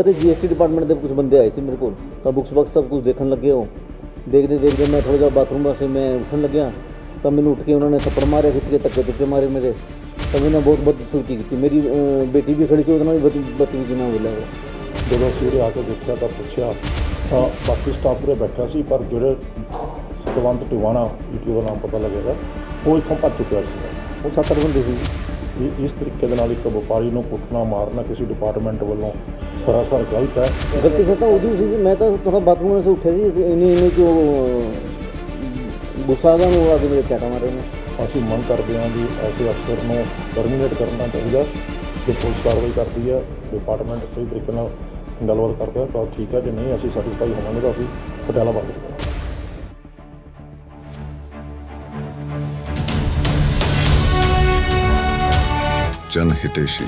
Sir ਇਹ GST department ਦੇ ਕੁਝ ਬੰਦੇ ਆਏ ਸੀ ਮੇਰੇ ਕੋਲ ਤਾਂ ਬੁੱਕਸ ਬਕਸ ਸਭ ਕੁਝ ਦੇਖਣ ਲੱਗੇ ਉਹ ਦੇਖਦੇ ਦੇਖਦੇ ਮੈਂ ਥੋੜਾ ਜਿਹਾ ਬਾਥਰੂਮ ਵਾਸਤੇ ਮੈਂ ਉੱਠਣ ਲੱਗਿਆ ਤਾਂ ਮੈਨੂੰ ਉੱਠ ਕੇ ਉਹਨਾਂ ਨੇ ਥੱਪੜ ਮਾਰਿਆ ਖਿੱਚ ਕੇ ਧੱਕੇ ਧੁੱਕੇ ਮਾਰੇ ਮੇਰੇ ਤਾਂ ਮੈਨੂੰ ਬਹੁਤ ਬਦਸਲੂਕੀ ਕੀਤੀ ਮੇਰੀ ਅਹ, ਬੇਟੀ ਵੀ ਖੜੀ ਸੀ ਉਹਦੇ ਨਾਲ ਵੀ ਬਦ- ਬਦਤਮੀਜ਼ੀ ਨਾਲ ਬੋਲਿਆ ਉਹ ਜਦੋਂ ਅਸੀਂ ਉਰੇ ਆ ਕੇ ਦੇਖਿਆ ਤਾਂ ਪੁੱਛਿਆ ਤਾਂ ਬਾਕੀ ਸਟਾਫ ਉਰੇ ਬੈਠਾ ਸੀ ਪਰ ਜਿਹੜੇ ਸਤਵੰਤ ਟਿਵਾਣਾ ਈਟੀਓ ਦਾ ਨਾਮ ਪਤਾ ਲੱਗੇਗਾ ਉਹ ਇੱਥੋਂ ਭੱਜ ਚੁੱਕਿਆ ਸੀ ਉਹ ਸੱਤ ਅੱਠ ਬੰਦੇ ਸੀ ਵੀ ਇਸ ਤਰੀਕੇ ਦੇ ਨਾਲ ਇੱਕ ਵਪਾਰੀ ਨੂੰ ਕੁੱਟਣਾ ਮਾਰਨਾ ਕਿਸੇ ਡਿਪਾਰਟਮੈਂਟ ਵੱਲੋਂ ਸਰਾਸਰ ਗਲਤ ਹੈ। ਗਲਤੀ ਸਰ ਤਾਂ ਉਹਦੀ ਸੀ ਜੀ। ਮੈਂ ਤਾਂ ਥੋੜਾ ਬਾਥਰੂਮ ਤੋਂ ਉੱਠਿਆ ਸੀ ਇੰਨੀ ਇੰਨੀ ਜੋ ਗੁੱਸਾ ਆ ਗਿਆ ਉਹ ਆ ਕੇ ਮੇਰੇ ਚਾਟਾ ਮਾਰੇ ਨੇ। ਅਸੀਂ ਮੰਗ ਕਰਦੇ ਹਾਂ ਵੀ ਐਸੇ ਅਫਸਰ ਨੂੰ ਟਰਮੀਨੇਟ ਕਰਨਾ ਚਾਹੀਦਾ। ਜੇ ਪੁਲਿਸ ਕਾਰਵਾਈ ਕਰਦੀ ਹੈ ਡਿਪਾਰਟਮੈਂਟ ਸਹੀ ਤਰੀਕੇ ਨਾਲ ਗੱਲਬਾਤ ਕਰਦਾ ਤਾਂ ਠੀਕ ਹੈ। ਜੇ ਨਹੀਂ ਅਸੀਂ ਸੈਟੀਸਫਾਈ ਹੋਵਾਂਗੇ ਤਾਂ ਅਸੀਂ ਪਟਿਆਲਾ ਬੰਦ ਕਰਾਂਗੇ। जन हितेशी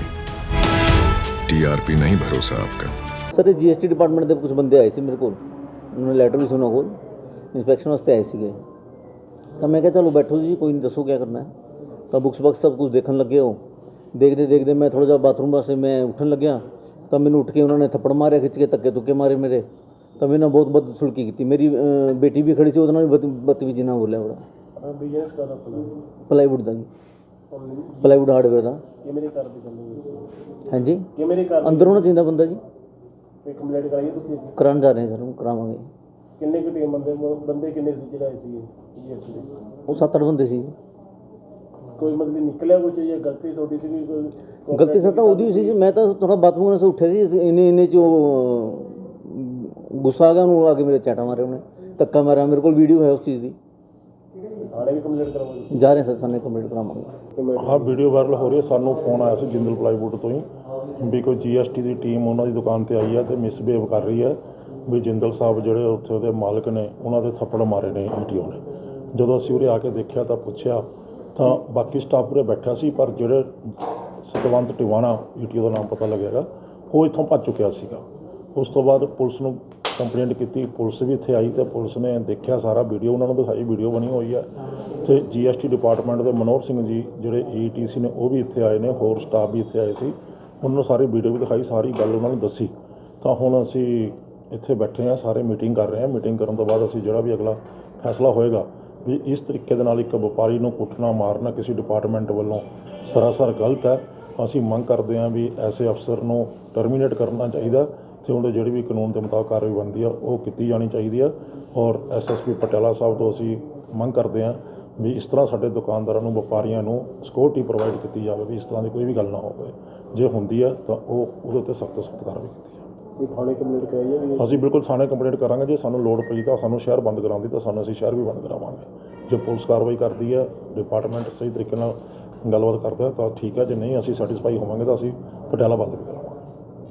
टीआरपी नहीं भरोसा आपका ਸਰ ਇਹ ਜੀਐਸਟੀ ਡਿਪਾਰਟਮੈਂਟ ਦੇ ਕੁਝ ਬੰਦੇ ਆਏ ਸੀ ਮੇਰੇ ਕੋਲ ਉਹਨਾਂ ਨੇ ਲੈਟਰ ਵੀ ਸੀ ਉਹਨਾਂ ਕੋਲ ਇਨਸਪੈਕਸ਼ਨ ਵਾਸਤੇ ਆਏ ਸੀਗੇ ਤਾਂ ਮੈਂ ਕਿਹਾ ਚਲੋ ਬੈਠੋ ਜੀ ਕੋਈ ਨਹੀਂ ਦੱਸੋ ਕੀ ਕਰਨਾ ਹੈ ਤਾਂ ਬੁੱਕਸ ਬਕਸ ਸਭ ਕੁਝ ਦੇਖਣ ਲੱਗੇ ਉਹ ਦੇਖਦੇ ਦੇਖਦੇ ਮੈਂ ਥੋੜਾ ਜਿਹਾ ਬਾਥਰੂਮ ਵਾਸਤੇ ਮੈਂ ਉੱਠਣ ਲੱਗਿਆ ਤਾਂ ਮੈਨੂੰ ਉੱਠ ਕੇ ਉਹਨਾਂ ਨੇ ਥੱਪੜ ਮਾਰਿਆ ਖਿੱਚ ਕੇ ਧੱਕੇ ਧੁੱਕੇ ਮਾਰੇ ਮੇਰੇ ਤਾਂ ਮੈਨੂੰ ਬਹੁਤ ਬਦਸਲੂਕੀ ਕੀਤੀ ਮੇਰੀ ਅਹ, ਬੇਟੀ ਵੀ ਖੜੀ ਸੀ ਉਹਦੇ ਨਾਲ ਵੀ ਬਦ- ਬਦਤਮੀਜ਼ੀ ਨਾਲ ਬੋਲਿਆ ਬੜਾ ਬਿਜ਼ਨਸ ਕਰ ਆਪਣਾ ਪਲਾਈਵੁੱਡ ਦਾ ਜੀ ਪਲਾਈਵੁੱਡ ਹਾਰਡਵੇਅਰ ਦਾ। ਕਿਵੇਂ ਕਰਦੇ ਹਾਂਜੀ। ਕਿਵੇਂ ਨਹੀਂ ਕਰਦੇ ਅੰਦਰ ਹੋਣਾ ਚਾਹੀਦਾ ਬੰਦਾ ਜੀ। ਕੋਈ ਕੰਪਲੇਂਟ ਕਰਾਈਏ ਤੁਸੀਂ ਕਰਾਉਣ ਜਾ ਰਹੇ ਸਰ ਕਰਾਵਾਂਗੇ। ਕਿੰਨੇ ਕੁ ਟੀਮ ਬੰਦੇ ਬੰਦੇ ਕਿੰਨੇ ਸੀ ਜਿਹੜੇ ਦੇ? ਉਹ ਸੱਤ ਅੱਠ ਬੰਦੇ ਸੀ। ਕੋਈ ਮਤਲਬ ਨਿਕਲਿਆ ਕੁਝ ਜਾਂ ਗਲਤੀ ਛੋਟੀ ਸੀ ਕੋਈ ਗਲਤੀ ਸਰ ਤਾਂ ਉਹਦੀ ਸੀ ਜੀ ਮੈਂ ਤਾਂ ਥੋੜਾ ਬਾਥਰੂਮ ਤੋਂ ਉੱਠਿਆ ਸੀ ਇੰਨੇ ਇੰਨੇ ਚ ਉਹ ਗੁੱਸਾ ਆ ਗਿਆ ਉਹਨੂੰ ਆ ਕੇ ਮੇਰੇ ਚਾਟਾ ਮਾਰੇ ਉਹਨੇ ਧੱਕਾ ਮਾਰਿਆ ਮੇਰੇ ਕੋਲ ਵੀਡੀਓ ਹੈ ਉਸ ਚੀਜ਼ ਦੀ। ਥਾਣੇ ਵੀ ਕੰਪਲੇਂਟ ਕਰਾਵਾਂਗੇ ਜਾ ਰਹੇ ਸਰ ਸਾਨੇ ਕੰਪਲੀਟ ਕਰਾਵਾਂਗੇ। ਹਾਂ ਵੀਡੀਓ ਵਾਇਰਲ ਹੋ ਰਹੀ ਹੈ। ਸਾਨੂੰ ਫੋਨ ਆਇਆ ਸੀ ਜਿੰਦਲ ਪਲਾਈਵੁੱਡ ਤੋਂ ਹੀ ਵੀ ਕੋਈ ਜੀਐਸਟੀ ਦੀ ਟੀਮ ਉਹਨਾਂ ਦੀ ਦੁਕਾਨ ਤੇ ਆਈ ਹੈ ਤੇ ਮਿਸਬਿਹੇਵ ਕਰ ਰਹੀ ਹੈ। ਵੀ ਜਿੰਦਲ ਸਾਹਿਬ ਜਿਹੜੇ ਉੱਥੇ ਉਹਦੇ ਮਾਲਕ ਨੇ, ਉਹਨਾਂ ਦੇ ਥੱਪੜ ਮਾਰੇ ਨੇ ਈਟੀਓ ਨੇ। ਜਦੋਂ ਅਸੀਂ ਉਰੇ ਆ ਕੇ ਦੇਖਿਆ ਤਾਂ ਪੁੱਛਿਆ, ਤਾਂ ਬਾਕੀ ਸਟਾਫ ਉਰੇ ਬੈਠਾ ਸੀ, ਪਰ ਜਿਹੜੇ ਸਤਵੰਤ ਟਿਵਾਣਾ ਈਟੀਓ ਦਾ ਨਾਮ ਪਤਾ ਲੱਗੇਗਾ ਉਹ ਇੱਥੋਂ ਭੱਜ ਚੁੱਕਿਆ ਸੀਗਾ। ਉਸ ਤੋਂ ਬਾਅਦ ਪੁਲਿਸ ਨੂੰ ਕੰਪਲੇਂਟ ਕੀਤੀ, ਪੁਲਿਸ ਵੀ ਇੱਥੇ ਆਈ ਤੇ ਪੁਲਿਸ ਨੇ ਦੇਖਿਆ ਸਾਰਾ ਵੀਡੀਓ ਉਹਨਾਂ ਨੂੰ ਦਿਖਾਈ ਵੀਡੀਓ ਬਣੀ ਹੋਈ ਹੈ। ਤੇ ਜੀਐਸਟੀ ਡਿਪਾਰਟਮੈਂਟ ਦੇ ਮਨੋਹਰ ਸਿੰਘ ਜੀ ਜਿਹੜੇ ਈਟੀਸੀ ਨੇ, ਉਹ ਵੀ ਇੱਥੇ ਆਏ ਨੇ, ਹੋਰ ਸਟਾਫ ਵੀ ਇੱਥੇ ਆਏ ਸੀ। ਉਹਨਾਂ ਨੂੰ ਸਾਰੀ ਵੀਡੀਓ ਵੀ ਦਿਖਾਈ, ਸਾਰੀ ਗੱਲ ਉਹਨਾਂ ਨੂੰ ਦੱਸੀ। ਤਾਂ ਹੁਣ ਅਸੀਂ ਇੱਥੇ ਬੈਠੇ ਹਾਂ, ਸਾਰੇ ਮੀਟਿੰਗ ਕਰ ਰਹੇ ਹਾਂ। ਮੀਟਿੰਗ ਕਰਨ ਤੋਂ ਬਾਅਦ ਅਸੀਂ ਜਿਹੜਾ ਵੀ ਅਗਲਾ ਫੈਸਲਾ ਹੋਏਗਾ ਵੀ ਇਸ ਤਰੀਕੇ ਦੇ ਨਾਲ ਇੱਕ ਵਪਾਰੀ ਨੂੰ ਕੁੱਟਣਾ, ਮਾਰਨਾ ਕਿਸੇ ਡਿਪਾਰਟਮੈਂਟ ਵੱਲੋਂ ਸਰਾਸਰ ਗਲਤ ਹੈ। ਅਸੀਂ ਮੰਗ ਕਰਦੇ ਹਾਂ ਵੀ ਐਸੇ ਅਫਸਰ ਨੂੰ ਟਰਮੀਨੇਟ ਕਰਨਾ ਚਾਹੀਦਾ ਤੇ ਉਹਦੇ ਜਿਹੜੀ ਵੀ ਕਾਨੂੰਨ ਦੇ ਮੁਤਾਬਕ ਕਾਰਵਾਈ ਬਣਦੀ ਆ ਉਹ ਕੀਤੀ ਜਾਣੀ ਚਾਹੀਦੀ ਆ ਔਰ ਐਸਐਸਪੀ ਪਟਿਆਲਾ ਸਾਹਿਬ ਤੋਂ ਅਸੀਂ ਮੰਗ ਕਰਦੇ ਹਾਂ ਵੀ ਇਸ ਤਰ੍ਹਾਂ ਸਾਡੇ ਦੁਕਾਨਦਾਰਾਂ ਨੂੰ ਵਪਾਰੀਆਂ ਨੂੰ ਸਿਕਿਉਰਿਟੀ ਪ੍ਰੋਵਾਈਡ ਕੀਤੀ ਜਾਵੇ ਵੀ ਇਸ ਤਰ੍ਹਾਂ ਦੀ ਕੋਈ ਵੀ ਗੱਲ ਨਾ ਹੋਵੇ। ਜੇ ਹੁੰਦੀ ਆ ਤਾਂ ਉਹ ਉਹਦੇ ਉੱਤੇ ਸਖਤ ਤੋਂ ਸਖਤ ਕਾਰਵਾਈ ਕੀਤੀ ਜਾਵੇ। ਕੋਈ ਥਾਣੇ ਕੰਪਲੇਂਟ ਕਰਾਈਏ ਵੀ ਅਸੀਂ ਬਿਲਕੁਲ ਥਾਣੇ ਕੰਪਲੇਂਟ ਕਰਾਂਗੇ ਜੇ ਸਾਨੂੰ ਲੋੜ ਪਈ ਤਾਂ ਸਾਨੂੰ ਸ਼ਹਿਰ ਬੰਦ ਕਰਾਉਣ ਦੀ ਤਾਂ ਸਾਨੂੰ ਅਸੀਂ ਸ਼ਹਿਰ ਵੀ ਬੰਦ ਕਰਾਵਾਂਗੇ। ਜੇ ਪੁਲਿਸ ਕਾਰਵਾਈ ਕਰਦੀ ਹੈ ਡਿਪਾਰਟਮੈਂਟ ਸਹੀ ਤਰੀਕੇ ਨਾਲ ਗੱਲਬਾਤ ਕਰਦਾ ਹੈ ਤਾਂ ਠੀਕ ਹੈ ਜੇ ਨਹੀਂ ਅਸੀਂ ਸੈਟੀਸਫਾਈ ਹੋਵਾਂਗੇ ਤਾਂ ਅਸੀਂ ਪਟਿਆਲਾ ਬੰਦ ਵੀ ਕਰਾਵਾਂਗੇ।